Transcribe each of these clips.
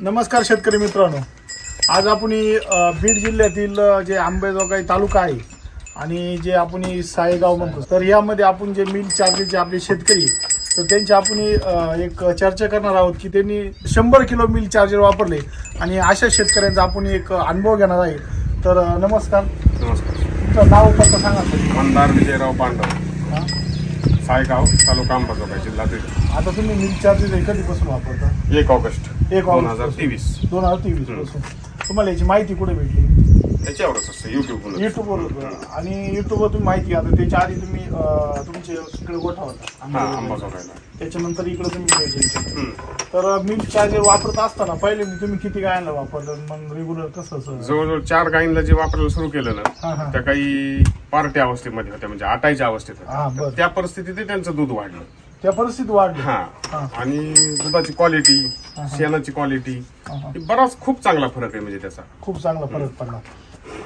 नमस्कार शेतकरी मित्रांनो. आज आपण बीड जिल्ह्यातील जे आंबेजोगाई तालुका आहे आणि जे आपण सायगाव म्हणतो तर यामध्ये आपण जे मिल चार्जेसचे आपले शेतकरी तर त्यांची आपण एक चर्चा करणार आहोत की त्यांनी शंभर किलो मिल चार्जर वापरले आणि अशा शेतकऱ्यांचा आपण एक अनुभव घेणार आहे. तर नमस्कार. नमस्कार. तुमचं नाव पत्ता सांगा. विजयराव पांडव. हा? सायगाव तालुका अंबाजोगाई जिल्हा बीड. आता तुम्ही मिल चार्जेस कधीपासून वापरता? एक ऑगस्ट एक दोन ऑगस्ट हजार तेवीस. दोन हजार तेवीसपासून. तुम्हाला याची माहिती कुठे भेटली? त्याच्यावरच असतं युट्यूब युट्यूबवर आणि युट्यूबवर तुम्ही माहिती आता त्याच्या आधी तुम्ही अं, तुमचे इकडे गोठा होता हा आंबेजोगाईला. त्याच्यानंतर इकडे तुम्ही घ्यायचे हम्म. तर मिल्क चार्जर वापरत असताना पहिले तुम्ही किती गायला वापरलं मग रेग्युलर कसं असं जवळजवळ चार गायींना जे वापरायला सुरू केलं हा, हा. ना त्या काही पार्टी अवस्थेमध्ये होत्या म्हणजे आटायच्या अवस्थेत हा, होत्या. त्या परिस्थितीत त्यांचं दूध वाढलं. त्या परिस्थिती वाढली. हा. हा. आणि दुधाची क्वालिटी. शेणाची क्वालिटी हा. बराच खूप चांगला फरक आहे म्हणजे त्याचा. खूप चांगला फरक पडला.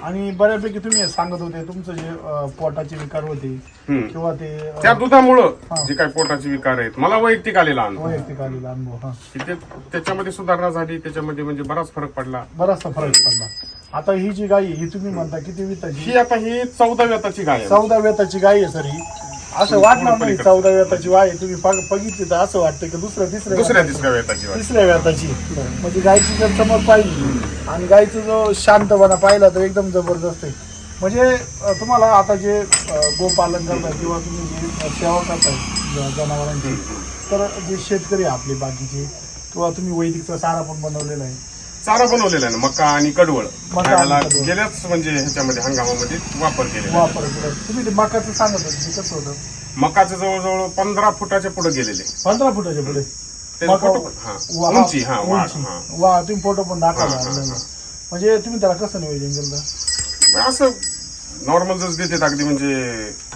आणि बऱ्यापैकी तुम्ही सांगत होते तुमचं जे अं, पोटाचे विकार होते हम्म. किंवा ते अं, त्या दुधामुळं. जे काही पोटाचे विकार आहेत मला वैयक्तिक आलेला अनुभव. वैयक्तिक आलेला अनुभव हा. की ते त्याच्यामध्ये सुधारणा झाली त्याच्यामध्ये म्हणजे बराच फरक पडला. बराचसा फरक पडला. आता ही जी गाई आहे, ही तुम्ही म्हणता किती विताची ही आता ही चौदा व्यताची गाय आहे. चौदा वेताची गाय आहे सर ही. असं वाटणार नाही चौदा वेताची वाय आहे. तुम्ही पग- बघितली तर असं वाटतं की दुसऱ्या तिसऱ्या दुसऱ्या वेताची- तिसऱ्या व्यताची गाय. तिसऱ्या वेताची म्हणजे गायची जर चमक पाहिली आणि गायचा जो शांतपणा पाहिला तर एकदम जबरदस्त आहे म्हणजे अं, तुम्हाला आता जे अं, गोपालन करताय किंवा तुम्ही जे अं, सेवा करताय ज- जनावरांची तर जे शेतकरी आहे आपले बाकीचे किंवा तुम्ही वैदिकचा सारा पण बनवलेला आहे चारा बनवलेला आहे ना मका आणि कडवळ मका आणि ह्याला कडवळ. गेल्याच म्हणजे ह्याच्यामध्ये हंगामामध्ये वापर केलेला आहे. वापर केला तुम्ही ते मकाचं सांगत होते ते कसं होतं मकाचं जवळजवळ पंधरा फुटाच्या पुढे गेलेले पंधरा फुटाच्या पुढे ते मका- फोटो पण- हा. वा- उंची हा वाढ उंची. हा वा तुम्ही फोटो पण दाखवला हा, हा. हा. म्हणजे तुम्ही त्याला कसं नियोजन केलं असं नॉर्मल जर देते अगदी म्हणजे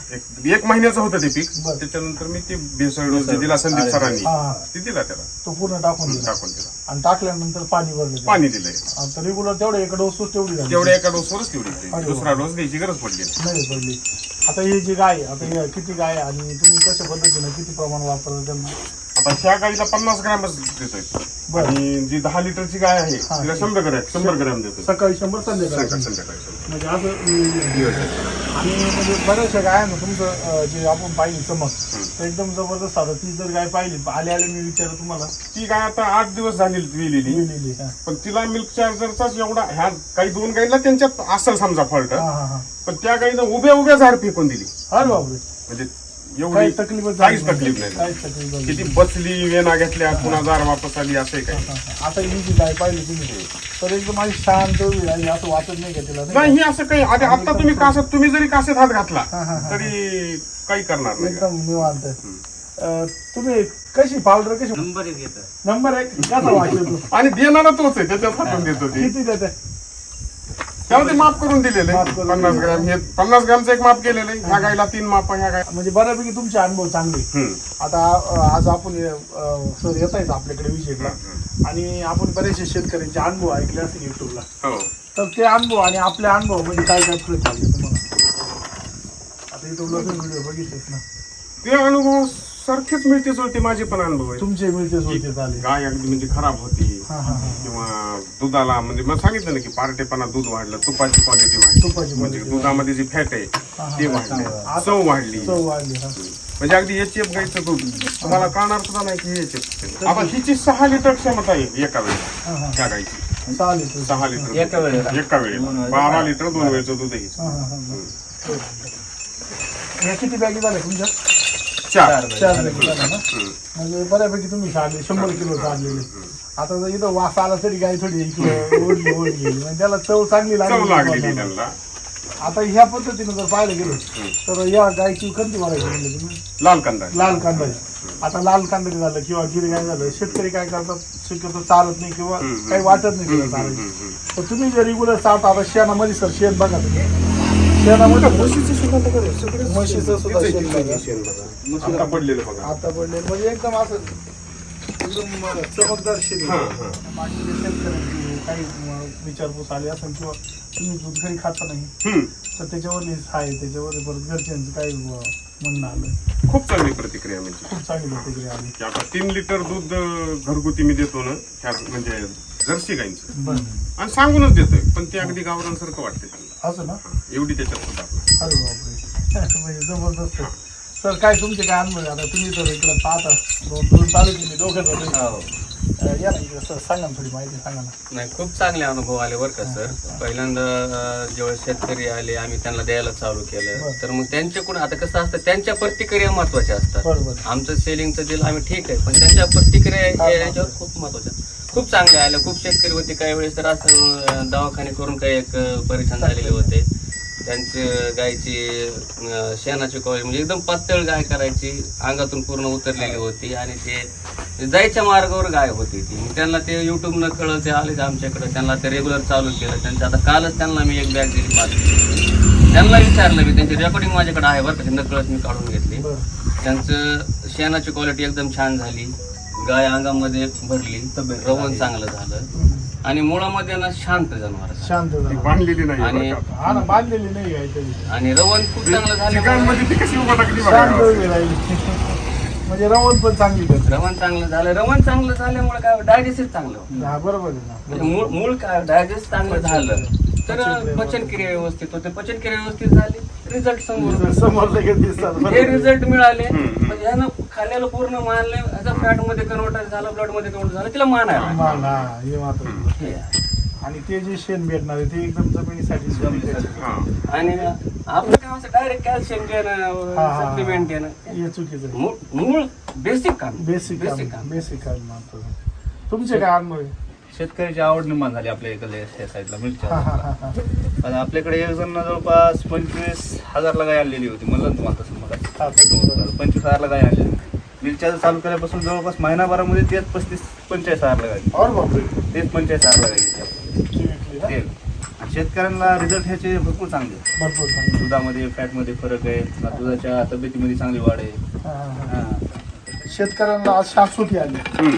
एक एक महिन्याचं होतं ते पीक बरं. त्याच्यानंतर मी ते भेसळ डोस जे दिला संदीप सरांनी हा, हा. ते दिला त्याला तो पूर्ण टाकून दिला टाकून दिला आणि टाकल्यानंतर पाणी भरलं पाणी दिलंय आता रेग्युलर तेवढं एक डोस तेवढी झाली तेवढ्या एका डोसवरच तेवढी दिली. दुसरा डोस द्यायची गरज पडली नाही. नाही पडली आता ही जी गाय आहे, आता ही किती गाय आहे आणि तुम्ही कशा पद्धतीने किती प्रमाण वापरलं त्यांना आता ह्या गाईला पन्नास ग्रॅमच देतोय बरं. आणि जी दहा लिटरची गाय आहे. तिला शंभर ग्रॅम शंभर ग्रॅम देतोय सकाळी शंभर संध्याकाळी संध्याकाळी शंभर. म्हणजे असं. आणि म्हणजे बऱ्याचशा गायांना तुमचं अं, जे आपण पाहिली चमक तर एकदम जबरदस्त आता ती जर गाय पाहिली आले आले मी विचार तुम्हाला. ती गाय आता आठ दिवस झाली विलेली. लिहिलेली हा. पण तिला मिल्क चार्जरचाच एवढा ह्या काही दोन गाईला त्यांच्यात असेल समजा फॉल्ट हा हा हा. पण त्या गाईनं उभ्या उभ्या झाड फेकून दिली. अरे बापरे. म्हणजे काही एवढी काहीच तकलीफ नाही काहीच तकलीफ झाली किती बसली वेना घेतल्या पुन्हा जार वापस आली असं काही. आता ही जी गाय पाहिली तुम्ही तर एकदम माझी शांत उभी आहे असं वाटत नाही का तिला नाही नाही हे असं काही आता आता तुम्ही काशात तुम्ही जरी काशात हात घातला. तरी काही करणार? नाही. एकदम निवांत अं, तुम्ही कशी पावडर कशी नंबर एक नंबर एक कसा वाटतो आणि देणारा तोच आहे त्याच्यात हातून देतो ते. किती देते? त्याला ते माफ करून दिलेलं. करून पन्नास ग्रॅम हे पन्नास ग्रॅमचं एक माप केलेलं आहे. ह्या गायला तीन माप ह्या गाय म्हणजे बऱ्यापैकी तुमचे अनुभव चांगले. आता अं, आज आपण सर येत आहेत आपल्याकडे विषयला आणि आपण बरेचसे शेतकऱ्यांचे अनुभव ऐकले असतील युट्यूबला हो. तर ते अनुभव आणि आपले अनुभव म्हणजे काय काय फरक चालले तुम्हाला? आता युट्यूबला तुम्ही व्हिडिओ बघितलेच ना. ते अनुभव सारखेच मिळते जुळते माझे पण अनुभव आहे तुमचे मिळते जुळते झाले गाय अगदी म्हणजे खराब होती. किंवा दुधाला म्हणजे मला सांगितलं ना की पार्टेपणा दूध वाढलं तुपाची क्वालिटी वाढली. तुपाची म्हणजे दुधामध्ये जी फॅट आहे ते वाढले. चव वाढली. म्हणजे अगदी एच एफ गायचं दूध. तुम्हाला कळणार सुद्धा नाही की एच एफ आता हिची सहा लिटर क्षमता आहे एका वेळी हा त्या गायची चालेल सहा लिटर एका वेळेला. बारा लिटर दोन वेळचं दूध आहे किती बॅगी झाल्या तुमच्या? चार. चार बॅगी. म्हणजे बऱ्यापैकी तुम्ही शंभर किलो चाललेले आता जर इथं वास आला तरी गाय थोडी इकडं ओढली ओढली. गेली म्हणजे त्याला चव चांगली चव लागली त्यांना. आता ह्या पद्धतीनं जर पाहायला गेलो तर या गायची कोणती व्हरायटी म्हणली तुम्ही. लाल कांदा. लाल कांदा आता लाल कांदा झालं किंवा गिर गाय झालं शेतकरी काय करतात? शक्यतो चालत नाही किंवा हम्म. काही वाटत नाही तिला चालायचं. तर तुम्ही जर रेग्युलर चालता आता शेणामध्ये सर शेण बघा तुम्ही. शेणामध्ये म्हशीचं सुद्धा म्हशीचं सुद्धा तिचं बघा. आता पडलेलं बघा. आता पडले म्हणजे एकदम असं एकदम चमकदार शेती हा, हा. बाकीचे शेतकऱ्यांची काही विचारपूस आली असेल किंवा तुम्ही दूध घरी खाता नाही. तर त्याच्यावर आहे त्याच्यावर परत घरच्यांचं काही अं, म्हणणं आलं. खूप चांगली प्रतिक्रिया म्हणजे. खूप चांगली प्रतिक्रिया आली. की आता तीन लिटर दूध घरगुती मी देतो ना ह्या म्हणजे जर्सी गाईंचं. आणि सांगूनच देतोय पण ते अगदी गावरांसारखं वाटते असं ना? एवढी त्याच्यात सुद्धा अरे बापरे. म्हणजे जबरदस्त. सर काय तुमचे काय अनुभव आहे? आता तुम्ही तर इकडे पाहता. दोन दोन तालुके मी दोघं जण आहे. हो. अं, या ना इकडे सर सांगा ना थोडी माहिती सांगा ना. नाही खूप चांगले अनुभव आले बरं का सर. पहिल्यांदा अं, जेव्हा शेतकरी आले आम्ही त्यांना द्यायला चालू केलं. बरं. तर मग त्यांच्याकडून आता कसं असतं त्यांच्या प्रतिक्रिया महत्त्वाच्या असतात. बरोबर. आमचं सेलिंगचं दिलं आम्ही ठीक आहे पण त्यांच्या प्रतिक्रिया या- याच्यावर खूप महत्त्वाच्या खूप चांगल्या आल्या खूप शेतकरी होते. काही वेळेस तर असं अं, दवाखाने करून काही एक अं, परेशान झालेले होते. त्यांचे गायची शेणाची कॉल म्हणजे एकदम पातळ गाय करायची अंगातून पूर्ण उतरलेली होती आणि ते जायच्या मार्गावर गाय होती ती. त्यांना ते युट्यूब न कळत ते आले आमच्याकडे त्यांना ते रेग्युलर चालू केलं. त्यांचं आता कालच त्यांना मी एक बॅग दिली माझी त्यांना विचारलं मी त्यांची रेकॉर्डिंग माझ्याकडे आहे बरं का न कळत मी काढून घेतली. त्यांचं शेणाची क्वालिटी एकदम छान झाली. गाय अंगामध्ये भरली रवण चांगलं झालं. आणि मुळामध्ये ना शांत जनावर आहे. शांत झाला बांधलेली नाही आणि- बरं का. हा ना बांधलेली नाही तरी. आणि रवण खूप चांगलं झालं. चिकनमध्ये ती कशी उभा टाकली शांत बघा उभी राहिली. म्हणजे रवण पण चांगली करते रवण चांगलं झालं. रवण चांगलं झाल्यामुळे काय डायजेस्ट चांगलं होतं. हा बरोबर आहे ना. म्हणजे मूळ मूळ काय? डायजेस्ट चांगलं झालं. तर पचनक्रिया व्यवस्थित होते. पचनक्रिया व्यवस्थित झाली. रिझल्ट समोर. समोर लगेच दिसतात. हे बरोबर. रिझल्ट मिळाले हम्म. म्हणजे ह्यानं खाल्ल्याला पूर्ण मानले फॅटमध्ये कन्वर्ट झाला ब्लडमध्ये कन्वर्ट झाला तिला मान, हा, हे मात्र हे आहे. आणि ते जे शेण भेटणार आहे ते एकदम जमिनीसाठी सुपीक हा आणि आपलं काय असं डायरेक्ट कॅल्शियम घेणं हा, हा. सप्लिमेंट घेणं आहे. हे चुकीचं आहे मूळ- मूळ बेसिक काम बेसिक बेसिक काम काम बेसिक काम महत्वाचं तुमचे काय अनुभव आहे? शेतकऱ्याची आवड निर्माण झाली आपल्या इकडे या साईडला हा, मिरच्या हा, हा, हा. पण आपल्याकडे एक जण जवळपास पंचवीस हजारला गाय आणलेली होती मला तुम्हाला तसं मला हा, बरोबर. पंचवीस हजारला गाय आणलेली मिरच्या चालू केल्यापासून जवळपास महिनाभरामध्ये तेच पस्तीस पंचेचाळीस हजारला और बापरे तेच पंचेचाळीस हजारला विकली? तेल आणि शेतकऱ्यांना रिझल्ट ह्याचे भरपूर चांगले आहेत. भरपूर चांगली दुधामध्ये फॅटमध्ये फरक आहे दुधाच्या तब्येतीमध्ये चांगली वाढ आहे हा, हा, हा. हा. शेतकऱ्यांना आज शाश्वती आली हम्म.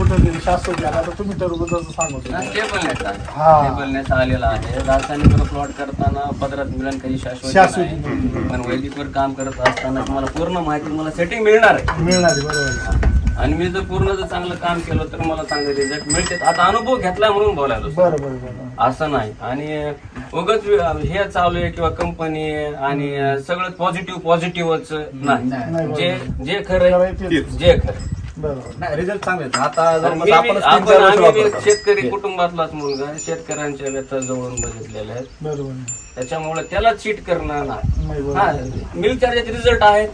कुठं तरी शाश्वती आली आता तुम्ही सांगत होते. हा. आहे. स्टेबलनेस आलेला आहे. रासायनिक प्लॉट करताना पदरात काही शाश्वत शाश्वती नाही. पण वैदिकवर काम करत असताना तुम्हाला पूर्ण माहिती मला सेटिंग मिळणार आहे. मिळणार आहे, बरोबर आहे. आणि मी जर पूर्ण जर चांगलं काम केलं तर मला चांगले रिझल्ट मिळते आता अनुभव घेतला म्हणून बोलायला बरं बरं बरं. असं नाही. आणि उगच हे चालू आहे किंवा कंपनी आणि सगळं पॉझिटिव्ह पॉझिटिव्हच नाही. नाही, जे. जे खरं खरं आहे तेच. जे खरं नाही रिझल्ट चांगले आहेत. आता तीन आपण चार वर्ष आम्ही बी वापरतो. शेतकरी कुटुंबातलाच मुलगा आहे. शेतकऱ्यांच्या व्यथा जवळून बघितलेल्या आहेत. बरोबर. त्याच्यामुळे त्याला चीट करणं नाही. नाही हा बरोबर मिल्क चार्जरचे रिझल्ट आहेत.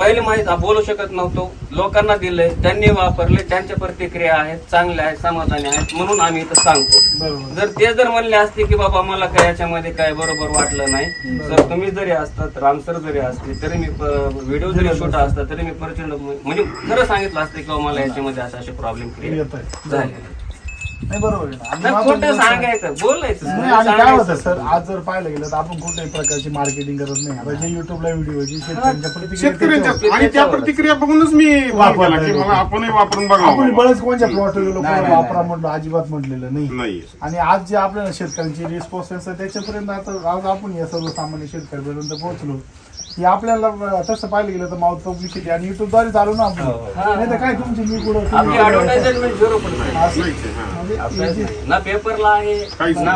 पहिले माहीत बोलू शकत नव्हतो. लोकांना दिलंय त्यांनी वापरले त्यांच्या प्रतिक्रिया आहेत चांगल्या आहेत समाधानी आहेत म्हणून आम्ही इथं सांगतो. जर ते जर म्हणले असते की बाबा मला काय याच्यामध्ये काय बरोबर वाटलं नाही तर तुम्ही जरी असतात रामसर जरी असते तरी मी व्हिडिओ जरी शूट असता तरी मी प्रचंड म्हणजे खरं सांगितलं असतं की बाबा मला याच्यामध्ये असे असे प्रॉब्लेम क्रिएट झाले नाही बरोबर आहे ना. आणि नाही, आपण खोटं जर- सांगायचं बोलायचं नाही आणि काय सांगायचं. होतं सर आज जर पाहायला गेलं तर आपण कुठल्याही प्रकारची मार्केटिंग करत नाही. आता जे युट्यूबला व्हिडिओ जे शेतकऱ्यांच्या प्रतिक्रिया शेतकऱ्यांच्या त्याच्यावर- आणि त्या प्रतिक्रिया बघूनच मी वापरतोय. वापरला की मला आपणही वापरून आपण बघा बळच कोणत्या प्लॉट गेलो नाही, नाही, वापरा म्हटलं अजिबात म्हटलेलं नाही. नाही. आणि आज जे आपल्याला शेतकऱ्यांची रिस्पॉन्स असतं त्याच्यापर्यंत आता आज आपण या सर्वसामान्य शेतकऱ्यापर्यंत पोहोचलो. की आपल्याला अं, तसं पाहिलं गेलं तर माउथ पब्लिसिटी आणि युट्यूबद्वारे चालू ना आपण. नाही तर काय तुमची मी कुठं आपली तुम्ही ऍडव्हर्टाइजमेंट झिरो पर्सेंट असं- हा. म्हणजे ना पेपरला आहे ना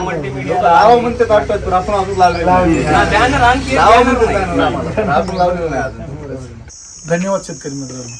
आहो. म्हणते वाटतात पण आपण अजून लावलेलं बॅनर आणखी धन्यवाद शेतकरी मित्रांनो.